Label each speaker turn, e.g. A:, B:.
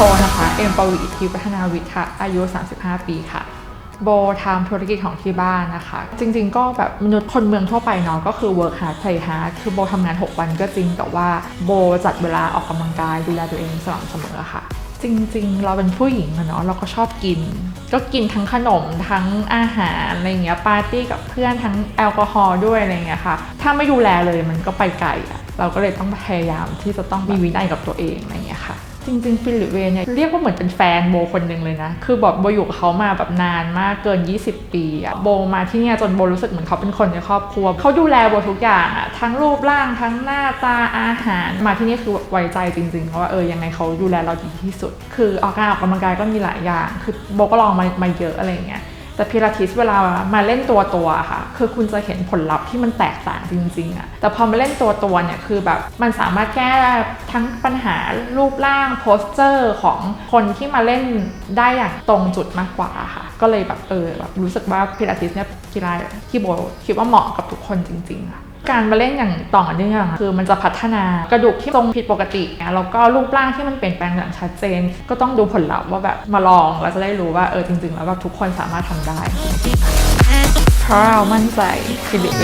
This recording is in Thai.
A: โบนะคะ เอ็มปวีทิพย์พัฒนาวิทย์ค่ะ อายุ 35 ปีค่ะ โบทำธุรกิจของที่บ้านนะคะ จริง ๆ ก็แบบมนุษย์คนเมืองทั่วไปเนาะก็คือ work hard play hard คือโบทำงาน 6 วันก็จริงแต่ว่าโบจัดเวลาออกกำลังกายดูแลตัวเองสม่ำเสมอค่ะ จริง ๆ เราเป็นผู้หญิงเนาะเราก็ชอบกิน ก็กินทั้งขนมทั้งอาหารอะไรเงี้ยปาร์ตี้กับเพื่อนทั้งแอลกอฮอล์ด้วยอะไรเงี้ยค่ะถ้าไม่ดูแลเลยมันก็ไปไกลอะเราก็เลยต้องพยายามที่จะต้องมีวินัยกับตัวเองอะไรเงี้ย จริงๆฟิลิปเวย์เนี่ยเรียกว่าเหมือนเป็นแฟนโบคนหนึ่งเลยนะ คือแบบโบอยู่กับเขามาแบบนานมากเกิน 20 ปีอะโบมาที่เนี่ยจนโบรู้สึกเหมือนเขาเป็นคนในครอบครัวเขาดูแลโบทุกอย่างอะทั้งรูปร่างทั้งหน้าตาอาหาร มาที่นี่คือไว้ใจจริงๆเพราะว่าเออยังไงเขาดูแลเราดีที่สุด คือออกการออกกำลังกายก็มีหลายอย่าง คือโบก็ลองมามาเยอะอะไรอย่างเงี้ย แต่พิลาทิสเวลามาเล่นตัวตัวค่ะ คือคุณจะเห็นผลลัพธ์ที่มันแตกต่างจริงๆอะแต่พอมาเล่นตัวตัวเนี่ยคือแบบมันสามารถแก้ทั้งปัญหารูปร่างโพสเจอร์ของคนที่มาเล่นได้อย่างตรงจุดมากกว่าค่ะ ก็เลยแบบเออแบบรู้สึกว่าพิลาทิสเนี่ยกีฬาที่โบคิดว่าเหมาะกับทุกคนจริงๆค่ะ การมาเล่นอย่างต่อเนื่องคือมันจะพัฒนากระดูกที่ทรงผิดปกติแล้วก็รูปร่างที่มันเปลี่ยนแปลงอย่างชัดเจน ก็ต้องดูผลลัพธ์ว่าแบบมาลองแล้วจะได้รู้ว่าเออจริง ๆ แล้วแบบทุกคนสามารถทำได้เพราะเรามั่นใจฟิลิปเอ